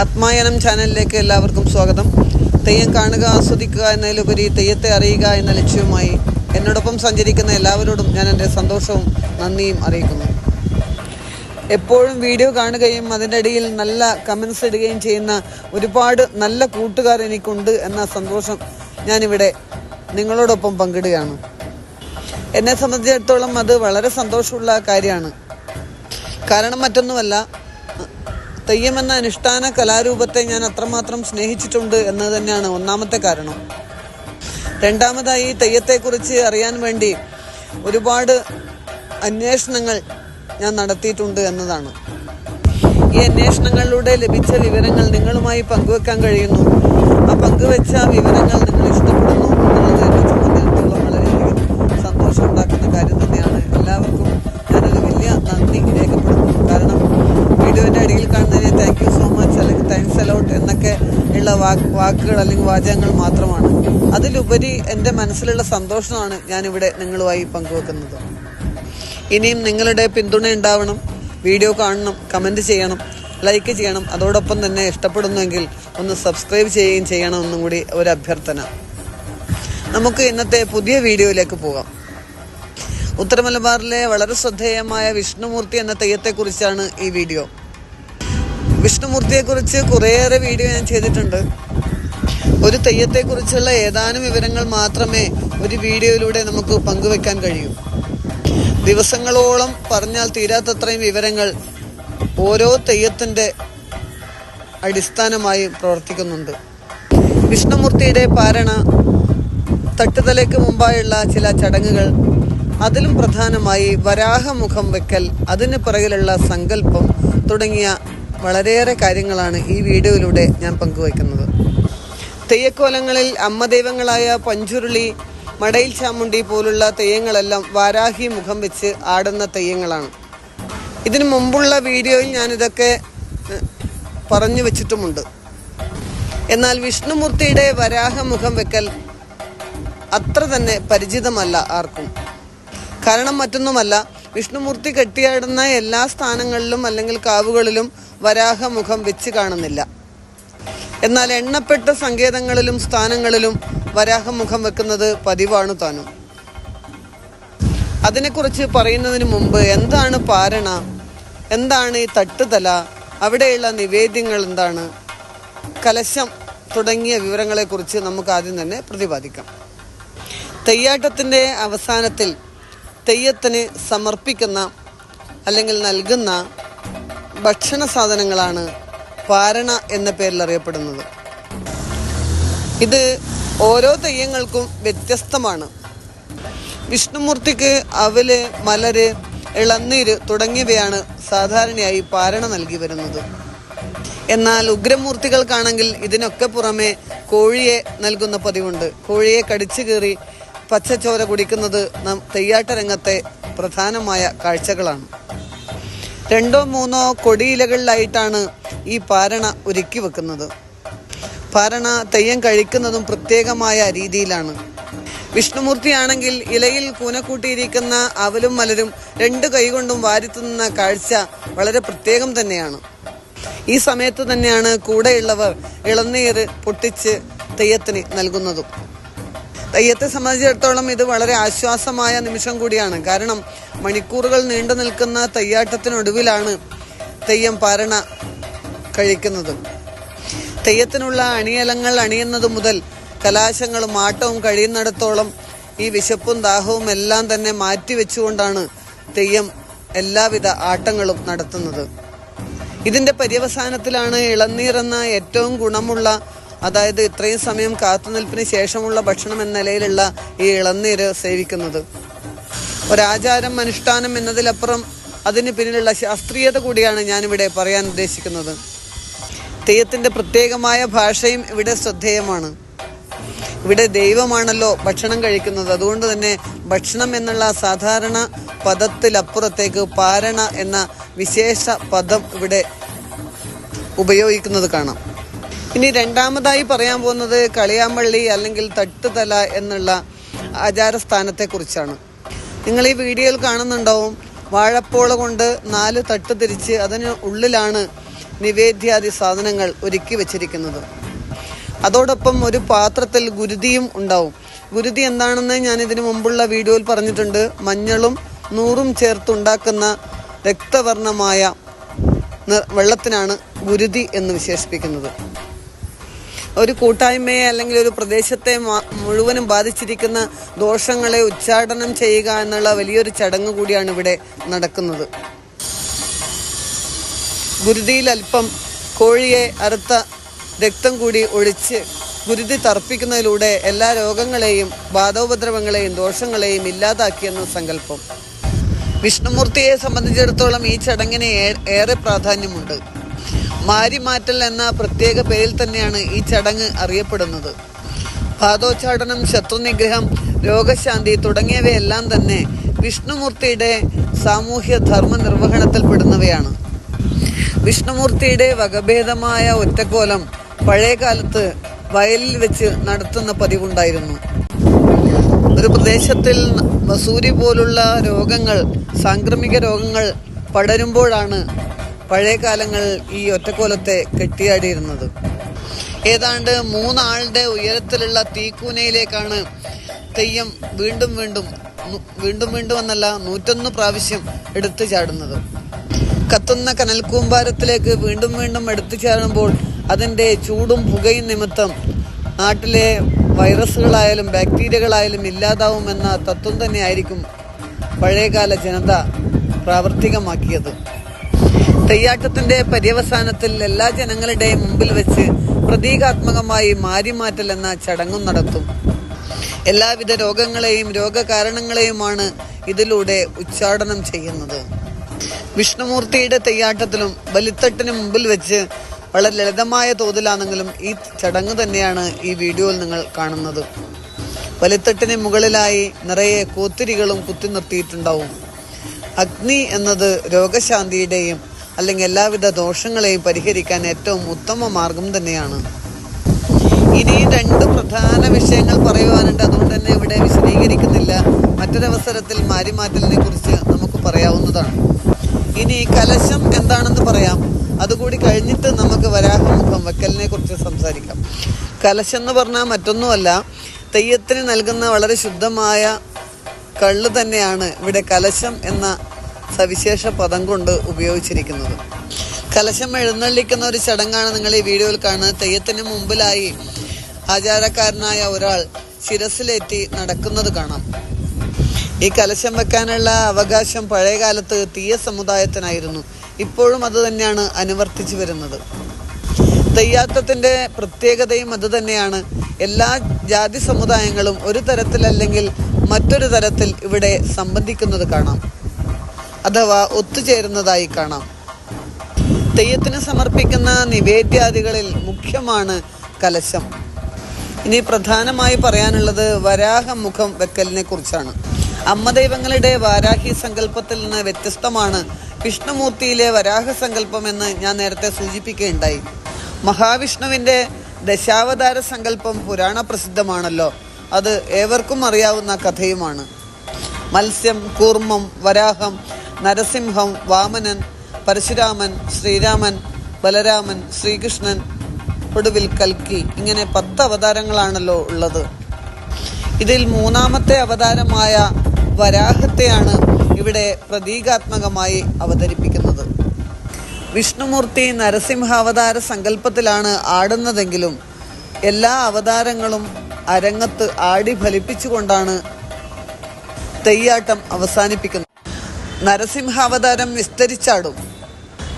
ആത്മായനം ചാനലിലേക്ക് എല്ലാവർക്കും സ്വാഗതം. തെയ്യം കാണുക ആസ്വദിക്കുക എന്നതിലുപരി തെയ്യത്തെ അറിയുക എന്ന ലക്ഷ്യവുമായി എന്നോടൊപ്പം സഞ്ചരിക്കുന്ന എല്ലാവരോടും ഞാൻ എന്റെ സന്തോഷവും നന്ദിയും അറിയിക്കുന്നു. എപ്പോഴും വീഡിയോ കാണുകയും അതിന്റെ ഇടയിൽ നല്ല കമൻസ് ഇടുകയും ചെയ്യുന്ന ഒരുപാട് നല്ല കൂട്ടുകാർ എനിക്കുണ്ട് എന്ന സന്തോഷം ഞാനിവിടെ നിങ്ങളോടൊപ്പം പങ്കിടുകയാണ്. എന്നെ സംബന്ധിച്ചിടത്തോളം അത് വളരെ സന്തോഷമുള്ള കാര്യമാണ്. കാരണം മറ്റൊന്നുമല്ല തെയ്യം എന്ന അനുഷ്ഠാന കലാരൂപത്തെ ഞാൻ അത്രമാത്രം സ്നേഹിച്ചിട്ടുണ്ട് എന്ന് തന്നെയാണ് ഒന്നാമത്തെ കാരണം. രണ്ടാമതായി തെയ്യത്തെക്കുറിച്ച് അറിയാൻ വേണ്ടി ഒരുപാട് അന്വേഷണങ്ങൾ ഞാൻ നടത്തിയിട്ടുണ്ട് എന്നതാണ്. ഈ അന്വേഷണങ്ങളിലൂടെ ലഭിച്ച വിവരങ്ങൾ നിങ്ങളുമായി പങ്കുവെക്കാൻ കഴിയുന്നു. ആ പങ്കുവെച്ച വിവരങ്ങൾ നിങ്ങൾ ഇഷ്ടപ്പെടുന്നു എന്നുള്ളത് എന്നെ സംബന്ധിച്ചിടത്തോളം വളരെയധികം സന്തോഷം ഉണ്ടാക്കുന്ന കാര്യം തന്നെയാണ്. എല്ലാവർക്കും വലിയ നന്ദി രേഖപ്പെടുത്തുന്നു കാരണം വീഡിയോന്റെ അടിയിൽ കാണുന്നതിന് താങ്ക് യു സോ മച്ച് അല്ലെങ്കിൽ താങ്ക്സ് അലോട്ട് എന്നൊക്കെ ഉള്ള വാക്ക് വാക്കുകൾ അല്ലെങ്കിൽ വാചകങ്ങൾ മാത്രമാണ്. അതിലുപരി എന്റെ മനസ്സിലുള്ള സന്തോഷമാണ് ഞാനിവിടെ നിങ്ങളുമായി പങ്കുവെക്കുന്നത്. ഇനിയും നിങ്ങളുടെ പിന്തുണ ഉണ്ടാവണം വീഡിയോ കാണണം കമന്റ് ചെയ്യണം ലൈക്ക് ചെയ്യണം. അതോടൊപ്പം തന്നെ ഇഷ്ടപ്പെടുന്നുവെങ്കിൽ ഒന്ന് സബ്സ്ക്രൈബ് ചെയ്യുകയും ചെയ്യണമെന്നും കൂടി ഒരു അഭ്യർത്ഥന. നമുക്ക് ഇന്നത്തെ പുതിയ വീഡിയോയിലേക്ക് പോകാം. ഉത്തരമലബാറിലെ വളരെ ശ്രദ്ധേയമായ വിഷ്ണുമൂർത്തി എന്ന തെയ്യത്തെക്കുറിച്ചാണ് ഈ വീഡിയോ. വിഷ്ണുമൂർത്തിയെക്കുറിച്ച് കുറേയേറെ വീഡിയോ ഞാൻ ചെയ്തിട്ടുണ്ട്. ഒരു തെയ്യത്തെക്കുറിച്ചുള്ള ഏതാനും വിവരങ്ങൾ മാത്രമേ ഒരു വീഡിയോയിലൂടെ നമുക്ക് പങ്കുവെക്കാൻ കഴിയൂ. ദിവസങ്ങളോളം പറഞ്ഞാൽ തീരാത്തത്രയും വിവരങ്ങൾ ഓരോ തെയ്യത്തിന്റെ അടിസ്ഥാനമായി പ്രവർത്തിക്കുന്നുണ്ട്. വിഷ്ണുമൂർത്തിയുടെ പാരണ തട്ടുതലയ്ക്ക് മുമ്പായുള്ള ചില ചടങ്ങുകൾ അതിലും പ്രധാനമായി വരാഹമുഖം വെക്കൽ അതിന് പിറകിലുള്ള സങ്കല്പം തുടങ്ങിയ വളരെയേറെ കാര്യങ്ങളാണ് ഈ വീഡിയോയിലൂടെ ഞാൻ പങ്കുവയ്ക്കുന്നത്. തെയ്യക്കോലങ്ങളിൽ അമ്മ ദൈവങ്ങളായ പഞ്ചുരുളി മടയിൽ ചാമുണ്ടി പോലുള്ള തെയ്യങ്ങളെല്ലാം വാരാഹി മുഖം വെച്ച് ആടുന്ന തെയ്യങ്ങളാണ്. ഇതിനു മുമ്പുള്ള വീഡിയോയിൽ ഞാനിതൊക്കെ പറഞ്ഞു വെച്ചിട്ടുമുണ്ട്. എന്നാൽ വിഷ്ണുമൂർത്തിയുടെ വരാഹമുഖം വെക്കൽ അത്ര തന്നെ പരിചിതമല്ല ആർക്കും. കാരണം മറ്റൊന്നുമല്ല. വിഷ്ണുമൂർത്തി കെട്ടിയാടുന്ന എല്ലാ സ്ഥാനങ്ങളിലും അല്ലെങ്കിൽ കാവുകളിലും വരാഹമുഖം വെച്ച് കാണുന്നില്ല. എന്നാൽ എണ്ണപ്പെട്ട സങ്കേതങ്ങളിലും സ്ഥാനങ്ങളിലും വരാഹമുഖം വെക്കുന്നത് പതിവാണ് താനും. അതിനെക്കുറിച്ച് പറയുന്നതിന് മുമ്പ് എന്താണ് പാരണ? എന്താണ് ഈ തട്ടുതല? അവിടെയുള്ള നിവേദ്യങ്ങൾ എന്താണ്? കലശം തുടങ്ങിയ വിവരങ്ങളെക്കുറിച്ച് നമുക്ക് ആദ്യം തന്നെ പ്രതിപാദിക്കാം. തെയ്യാട്ടത്തിന്റെ അവസാനത്തിൽ തെയ്യത്തിന് സമർപ്പിക്കുന്ന അല്ലെങ്കിൽ നൽകുന്ന ഭക്ഷണ സാധനങ്ങളാണ് പാരണ എന്ന പേരിൽ അറിയപ്പെടുന്നത്. ഇത് ഓരോ തെയ്യങ്ങൾക്കും വ്യത്യസ്തമാണ്. വിഷ്ണുമൂർത്തിക്ക് അവൽ മലര് ഇളനീര് തുടങ്ങിയവയാണ് സാധാരണയായി പാരണ നൽകി വരുന്നത്. എന്നാൽ ഉഗ്രമൂർത്തികൾക്കാണെങ്കിൽ ഇതിനൊക്കെ പുറമെ കോഴിയെ നൽകുന്ന പതിവുണ്ട്. കോഴിയെ കടിച്ചു കീറി പച്ചച്ചോര കുടിക്കുന്നത് നാം തെയ്യാട്ട രംഗത്തെ പ്രധാനമായ കാഴ്ചകളാണ്. രണ്ടോ മൂന്നോ കൊടിയിലകളിലായിട്ടാണ് ഈ പാരണ ഒരുക്കി വെക്കുന്നത്. പാരണ തെയ്യം കഴിക്കുന്നതും പ്രത്യേകമായ രീതിയിലാണ്. വിഷ്ണുമൂർത്തിയാണെങ്കിൽ ഇലയിൽ കൂനക്കൂട്ടിയിരിക്കുന്ന അവലും മലരും രണ്ട് കൈകൊണ്ടും വാരിത്തുന്ന കാഴ്ച വളരെ പ്രത്യേകം തന്നെയാണ്. ഈ സമയത്ത് തന്നെയാണ് കൂടെയുള്ളവർ ഇളനീര് പൊട്ടിച്ച് തെയ്യത്തിന് നൽകുന്നതും. തെയ്യത്തെ സംബന്ധിച്ചിടത്തോളം ഇത് വളരെ ആശ്വാസമായ നിമിഷം കൂടിയാണ്. കാരണം മണിക്കൂറുകൾ നീണ്ടു നിൽക്കുന്ന തെയ്യാട്ടത്തിനൊടുവിലാണ് തെയ്യം പാരണ കഴിക്കുന്നത്. തെയ്യത്തിനുള്ള അണിയലങ്ങൾ അണിയുന്നത് മുതൽ കലാശങ്ങളും ആട്ടവും കഴിയുന്നിടത്തോളം ഈ വിശപ്പും ദാഹവും എല്ലാം തന്നെ മാറ്റിവെച്ചുകൊണ്ടാണ് തെയ്യം എല്ലാവിധ ആട്ടങ്ങളും നടത്തുന്നത്. ഇതിന്റെ പര്യവസാനത്തിലാണ് ഇളനീർ എന്ന ഏറ്റവും ഗുണമുള്ള അതായത് ഇത്രയും സമയം കാത്തുനിൽപ്പിന് ശേഷമുള്ള ഭക്ഷണം എന്ന നിലയിലുള്ള ഈ ഇളനീര് സേവിക്കുന്നത്. ഒരാചാരം അനുഷ്ഠാനം എന്നതിലപ്പുറം അതിന് പിന്നിലുള്ള ശാസ്ത്രീയത കൂടിയാണ് ഞാനിവിടെ പറയാൻ ഉദ്ദേശിക്കുന്നത്. തെയ്യത്തിന്റെ പ്രത്യേകമായ ഭാഷയും ഇവിടെ ശ്രദ്ധേയമാണ്. ഇവിടെ ദൈവമാണല്ലോ ഭക്ഷണം കഴിക്കുന്നത്. അതുകൊണ്ട് തന്നെ ഭക്ഷണം എന്നുള്ള സാധാരണ പദത്തിലപ്പുറത്തേക്ക് പാരണ എന്ന വിശേഷ പദം ഇവിടെ ഉപയോഗിക്കുന്നത് കാണാം. ഇനി രണ്ടാമതായി പറയാൻ പോകുന്നത് കളിയാമ്പള്ളി അല്ലെങ്കിൽ തട്ടുതല എന്നുള്ള ആചാരസ്ഥാനത്തെക്കുറിച്ചാണ്. നിങ്ങൾ ഈ വീഡിയോയിൽ കാണുന്നുണ്ടാവും വാഴപ്പോള കൊണ്ട് നാല് തട്ട് തിരിച്ച് അതിന് ഉള്ളിലാണ് നിവേദ്യാദി സാധനങ്ങൾ ഒരുക്കി വെച്ചിരിക്കുന്നത്. അതോടൊപ്പം ഒരു പാത്രത്തിൽ ഗുരുതിയും ഉണ്ടാവും. ഗുരുതി എന്താണെന്ന് ഞാൻ ഇതിനു മുമ്പുള്ള വീഡിയോയിൽ പറഞ്ഞിട്ടുണ്ട്. മഞ്ഞളും നൂറും ചേർത്തുണ്ടാക്കുന്ന രക്തവർണമായ വെള്ളത്തിനാണ് ഗുരുതി എന്ന് വിശേഷിപ്പിക്കുന്നത്. ഒരു കൂട്ടായ്മയെ അല്ലെങ്കിൽ ഒരു പ്രദേശത്തെ മുഴുവനും ബാധിച്ചിരിക്കുന്ന ദോഷങ്ങളെ ഉച്ചാടനം ചെയ്യുക എന്നുള്ള വലിയൊരു ചടങ്ങ് കൂടിയാണ് ഇവിടെ നടക്കുന്നത്. ഗുരുതിയിൽ അല്പം കോഴിയെ അറുത്ത രക്തം കൂടി ഒഴിച്ച് ഗുരുതി തർപ്പിക്കുന്നതിലൂടെ എല്ലാ രോഗങ്ങളെയും ബാധോപദ്രവങ്ങളെയും ദോഷങ്ങളെയും ഇല്ലാതാക്കിയെന്ന സങ്കല്പം. വിഷ്ണുമൂർത്തിയെ സംബന്ധിച്ചിടത്തോളം ഈ ചടങ്ങിന് ഏറെ പ്രാധാന്യമുണ്ട്. മാരിമാറ്റൽ എന്ന പ്രത്യേക പേരിൽ തന്നെയാണ് ഈ ചടങ്ങ് അറിയപ്പെടുന്നത്. പാദോച്ചാടനം ശത്രുനിഗ്രഹം രോഗശാന്തി തുടങ്ങിയവയെല്ലാം തന്നെ വിഷ്ണുമൂർത്തിയുടെ സാമൂഹ്യ ധർമ്മ നിർവഹണത്തിൽപ്പെടുന്നവയാണ് വിഷ്ണുമൂർത്തിയുടെ വകഭേദമായ ഒറ്റക്കോലം പഴയകാലത്ത് വയലിൽ വെച്ച് നടത്തുന്ന പതിവുണ്ടായിരുന്നു. ഒരു പ്രദേശത്തിൽ വസൂരി പോലുള്ള രോഗങ്ങൾ സാംക്രമിക രോഗങ്ങൾ പടരുമ്പോഴാണ് പഴയ കാലങ്ങളിൽ ഈ ഒറ്റക്കോലത്തെ കെട്ടിയാടിയിരുന്നത്. ഏതാണ്ട് മൂന്നാളുടെ ഉയരത്തിലുള്ള തീക്കൂനയിലേക്കാണ് തെയ്യം വീണ്ടും വീണ്ടും വീണ്ടും വീണ്ടും എന്നല്ല നൂറ്റൊന്ന് പ്രാവശ്യം എടുത്തു ചാടുന്നത്. കത്തുന്ന കനൽക്കൂമ്പാരത്തിലേക്ക് വീണ്ടും വീണ്ടും എടുത്തു ചാടുമ്പോൾ അതിന്റെ ചൂടും പുകയും നിമിത്തം നാട്ടിലെ വൈറസുകളായാലും ബാക്ടീരിയകളായാലും ഇല്ലാതാവുമെന്ന തത്വം തന്നെയായിരിക്കും പഴയകാല ജനത പ്രാവർത്തികമാക്കിയത്. തെയ്യാട്ടത്തിന്റെ പര്യവസാനത്തിൽ എല്ലാ ജനങ്ങളുടെയും മുമ്പിൽ വെച്ച് പ്രതീകാത്മകമായി മാരിമാറ്റൽ എന്ന ചടങ്ങും നടത്തും. എല്ലാവിധ രോഗങ്ങളെയും രോഗകാരണങ്ങളെയുമാണ് ഇതിലൂടെ ഉച്ചാടനം ചെയ്യുന്നത്. വിഷ്ണുമൂർത്തിയുടെ തെയ്യാട്ടത്തിലും ബലിത്തട്ടിന് മുമ്പിൽ വെച്ച് വളരെ ലളിതമായ തോതിലാണെങ്കിലും ഈ ചടങ്ങ് തന്നെയാണ് ഈ വീഡിയോയിൽ നിങ്ങൾ കാണുന്നത്. ബലിത്തട്ടിന് മുകളിലായി നിറയെ കൂത്തിരികളും കുത്തി നിർത്തിയിട്ടുണ്ടാവും. അഗ്നി എന്നത് രോഗശാന്തിയുടെയും അല്ലെങ്കിൽ എല്ലാവിധ ദോഷങ്ങളെയും പരിഹരിക്കാൻ ഏറ്റവും ഉത്തമ മാർഗം തന്നെയാണ്. ഇനി രണ്ട് പ്രധാന വിഷയങ്ങൾ പറയുവാനുണ്ട്. അതുകൊണ്ട് തന്നെ ഇവിടെ വിശദീകരിക്കുന്നില്ല. മറ്റൊരവസരത്തിൽ മാരിമാറ്റലിനെ കുറിച്ച് നമുക്ക് പറയാവുന്നതാണ്. ഇനി കലശം എന്താണെന്ന് പറയാം. അതുകൂടി കഴിഞ്ഞിട്ട് നമുക്ക് വരാഹമുഖം വെക്കലിനെ കുറിച്ച് സംസാരിക്കാം. കലശം എന്ന് പറഞ്ഞാൽ മറ്റൊന്നുമല്ല. തെയ്യത്തിന് നൽകുന്ന വളരെ ശുദ്ധമായ കള്ള് തന്നെയാണ് ഇവിടെ കലശം എന്ന സവിശേഷ പദം കൊണ്ട് ഉപയോഗിച്ചിരിക്കുന്നത്. കലശം എഴുന്നള്ളിക്കുന്ന ഒരു ചടങ്ങാണ് നിങ്ങൾ ഈ വീഡിയോയിൽ കാണുന്നത്. തെയ്യത്തിന് മുമ്പിലായി ആചാരക്കാരനായ ഒരാൾ ശിരസിലേറ്റി നടക്കുന്നത് കാണാം. ഈ കലശം വെക്കാനുള്ള അവകാശം പഴയകാലത്ത് തീയ സമുദായത്തിനായിരുന്നു. ഇപ്പോഴും അത് തന്നെയാണ് അനുവർത്തിച്ചു വരുന്നത്. തെയ്യാത്തത്തിന്റെ പ്രത്യേകതയും അത് തന്നെയാണ്. എല്ലാ ജാതി സമുദായങ്ങളും ഒരു തരത്തിലല്ലെങ്കിൽ മറ്റൊരു തരത്തിൽ ഇവിടെ സംബന്ധിക്കുന്നത് കാണാം. അഥവാ ഒത്തുചേരുന്നതായി കാണാം. തെയ്യത്തിന് സമർപ്പിക്കുന്ന നിവേദ്യാദികളിൽ മുഖ്യമാണ് കലശം. ഇനി പ്രധാനമായി പറയാനുള്ളത് വരാഹമുഖം വെക്കലിനെ കുറിച്ചാണ്. അമ്മ ദൈവങ്ങളുടെ വാരാഹി സങ്കല്പത്തിൽ നിന്ന് വ്യത്യസ്തമാണ് വിഷ്ണുമൂർത്തിയിലെ വരാഹ സങ്കല്പം എന്ന് ഞാൻ നേരത്തെ സൂചിപ്പിക്കുകയുണ്ടായി. മഹാവിഷ്ണുവിന്റെ ദശാവതാര സങ്കല്പം പുരാണ പ്രസിദ്ധമാണല്ലോ അത് ഏവർക്കും അറിയാവുന്ന കഥയുമാണ്. മത്സ്യം കൂർമ്മം വരാഹം നരസിംഹം വാമനൻ പരശുരാമൻ ശ്രീരാമൻ ബലരാമൻ ശ്രീകൃഷ്ണൻ ഒടുവിൽ കൽക്കി. ഇങ്ങനെ പത്ത് അവതാരങ്ങളാണല്ലോ ഉള്ളത്. ഇതിൽ മൂന്നാമത്തെ അവതാരമായ വരാഹത്തെയാണ് ഇവിടെ പ്രതീകാത്മകമായി അവതരിപ്പിക്കുന്നത്. വിഷ്ണുമൂർത്തി നരസിംഹാവതാര സങ്കല്പത്തിലാണ് ആടുന്നതെങ്കിലും എല്ലാ അവതാരങ്ങളും അരങ്ങത്ത് ആടി ഫലിപ്പിച്ചുകൊണ്ടാണ് തെയ്യാട്ടം അവസാനിപ്പിക്കുന്നത്. നരസിംഹാവതാരം വിസ്തരിച്ചാടും.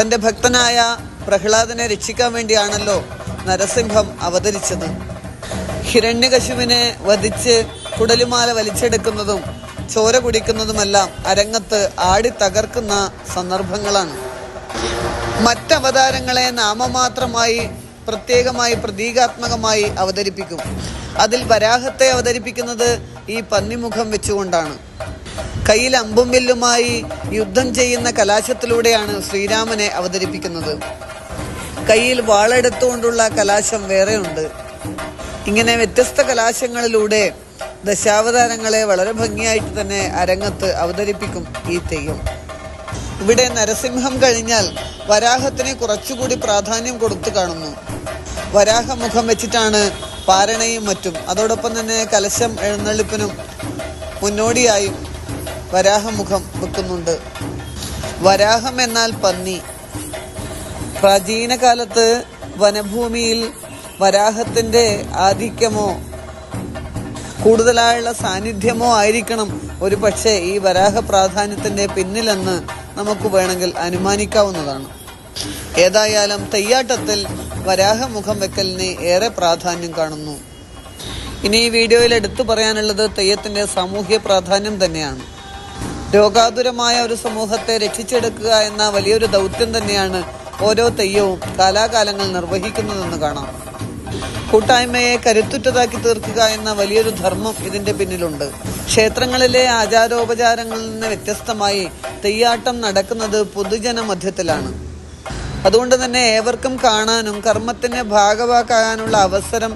തന്റെ ഭക്തനായ പ്രഹ്ലാദനെ രക്ഷിക്കാൻ വേണ്ടിയാണല്ലോ നരസിംഹം അവതരിച്ചത്. ഹിരണ്യകശുവിനെ വധിച്ച് കുടലുമാല വലിച്ചെടുക്കുന്നതും ചോര കുടിക്കുന്നതുമെല്ലാം അരങ്ങത്ത് ആടി തകർക്കുന്ന സന്ദർഭങ്ങളാണ്. മറ്റവതാരങ്ങളെ നാമമാത്രമായി പ്രത്യേകമായി പ്രതീകാത്മകമായി അവതരിപ്പിക്കും. അതിൽ വരാഹത്തെ അവതരിപ്പിക്കുന്നത് ഈ പന്നിമുഖം വെച്ചുകൊണ്ടാണ്. കയ്യിൽ അമ്പും വില്ലുമായി യുദ്ധം ചെയ്യുന്ന കലാശത്തിലൂടെയാണ് ശ്രീരാമനെ അവതരിപ്പിക്കുന്നത്. കയ്യിൽ വാളെടുത്തുകൊണ്ടുള്ള കലാശം വേറെയുണ്ട്. ഇങ്ങനെ വ്യത്യസ്ത കലാശങ്ങളിലൂടെ ദശാവതാരങ്ങളെ വളരെ ഭംഗിയായിട്ട് തന്നെ അരങ്ങത്ത് അവതരിപ്പിക്കും ഈ തെയ്യം. ഇവിടെ നരസിംഹം കഴിഞ്ഞാൽ വരാഹത്തിന് കുറച്ചുകൂടി പ്രാധാന്യം കൊടുത്തു കാണുന്നു. വരാഹമുഖം വെച്ചിട്ടാണ് പാരണയും മറ്റും. അതോടൊപ്പം തന്നെ കലശം എഴുന്നള്ളിപ്പിനും മുന്നോടിയായും വരാഹമുഖം വെക്കുന്നുണ്ട്. വരാഹം എന്നാൽ പന്നി. പ്രാചീന കാലത്ത് വനഭൂമിയിൽ വരാഹത്തിന്റെ ആധിക്യമോ കൂടുതലായുള്ള സാന്നിധ്യമോ ആയിരിക്കണം. ഒരു പക്ഷേ ഈ വരാഹ പ്രാധാന്യത്തിന്റെ പിന്നിലെന്ന് നമുക്ക് വേണമെങ്കിൽ അനുമാനിക്കാവുന്നതാണ്. ഏതായാലും തെയ്യാട്ടത്തിൽ വരാഹമുഖം വെക്കലിന് ഏറെ പ്രാധാന്യം കാണുന്നു. ഇനി ഈ വീഡിയോയിൽ എടുത്തു പറയാനുള്ളത് തെയ്യത്തിന്റെ സാമൂഹ്യ പ്രാധാന്യം തന്നെയാണ്. രോഗാതുരമായ ഒരു സമൂഹത്തെ രക്ഷിച്ചെടുക്കുക എന്ന വലിയൊരു ദൗത്യം തന്നെയാണ് ഓരോ തെയ്യവും കാലാകാലങ്ങൾ നിർവഹിക്കുന്നതെന്ന് കാണാം. കൂട്ടായ്മയെ കരുത്തുറ്റതാക്കി തീർക്കുക എന്ന വലിയൊരു ധർമ്മം ഇതിന്റെ പിന്നിലുണ്ട്. ക്ഷേത്രങ്ങളിലെ ആചാരോപചാരങ്ങളിൽ നിന്ന് വ്യത്യസ്തമായി തെയ്യാട്ടം നടക്കുന്നത് പൊതുജന മധ്യത്തിലാണ് അതുകൊണ്ട് തന്നെ ഏവർക്കും കാണാനും കർമ്മത്തിന് ഭാഗവാക്കാനുള്ള അവസരം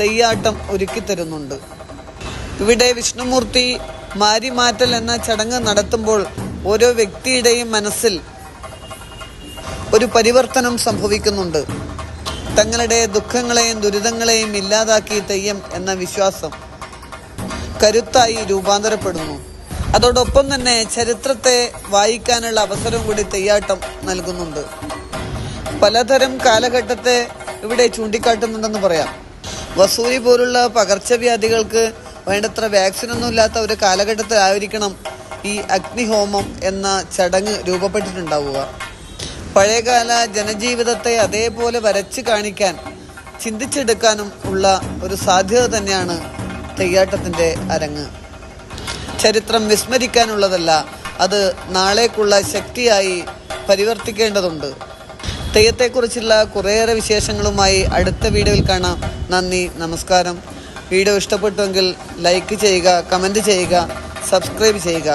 തെയ്യാട്ടം ഒരുക്കി തരുന്നുണ്ട് ഇവിടെ വിഷ്ണുമൂർത്തി മാരിമാറ്റൽ എന്ന ചടങ്ങ് നടത്തുമ്പോൾ ഓരോ വ്യക്തിയുടെയും മനസ്സിൽ ഒരു പരിവർത്തനം സംഭവിക്കുന്നുണ്ട്. തങ്ങളുടെ ദുഃഖങ്ങളെയും ദുരിതങ്ങളെയും ഇല്ലാതാക്കി തെയ്യം എന്ന വിശ്വാസം കരുത്തായി രൂപാന്തരപ്പെടുന്നു. അതോടൊപ്പം തന്നെ ചരിത്രത്തെ വായിക്കാനുള്ള അവസരം കൂടി തെയ്യാട്ടം നൽകുന്നുണ്ട്. പലതരം കാലഘട്ടത്തെ ഇവിടെ ചൂണ്ടിക്കാട്ടുന്നുണ്ടെന്ന് പറയാം. വസൂരി പോലുള്ള പകർച്ചവ്യാധികൾക്ക് വേണ്ടത്ര വാക്സിനൊന്നും ഇല്ലാത്ത ഒരു കാലഘട്ടത്തിലായിരിക്കണം ഈ അഗ്നിഹോമം എന്ന ചടങ്ങ് രൂപപ്പെട്ടിട്ടുണ്ടാവുക. പഴയകാല ജനജീവിതത്തെ അതേപോലെ വരച്ച് കാണിക്കാൻ ചിന്തിച്ചെടുക്കാനും ഉള്ള ഒരു സാധ്യത തന്നെയാണ് തെയ്യാട്ടത്തിന്റെ അരങ്ങ്. ചരിത്രം വിസ്മരിക്കാനുള്ളതല്ല അത് നാളേക്കുള്ള ശക്തിയായി പരിവർത്തിക്കേണ്ടതുണ്ട്. തെയ്യത്തെക്കുറിച്ചുള്ള കുറേയേറെ വിശേഷങ്ങളുമായി അടുത്ത വീഡിയോയിൽ കാണാം. നന്ദി നമസ്കാരം. വീഡിയോ ഇഷ്ടപ്പെട്ടുവെങ്കിൽ ലൈക്ക് ചെയ്യുക കമന്റ് ചെയ്യുക സബ്സ്ക്രൈബ് ചെയ്യുക.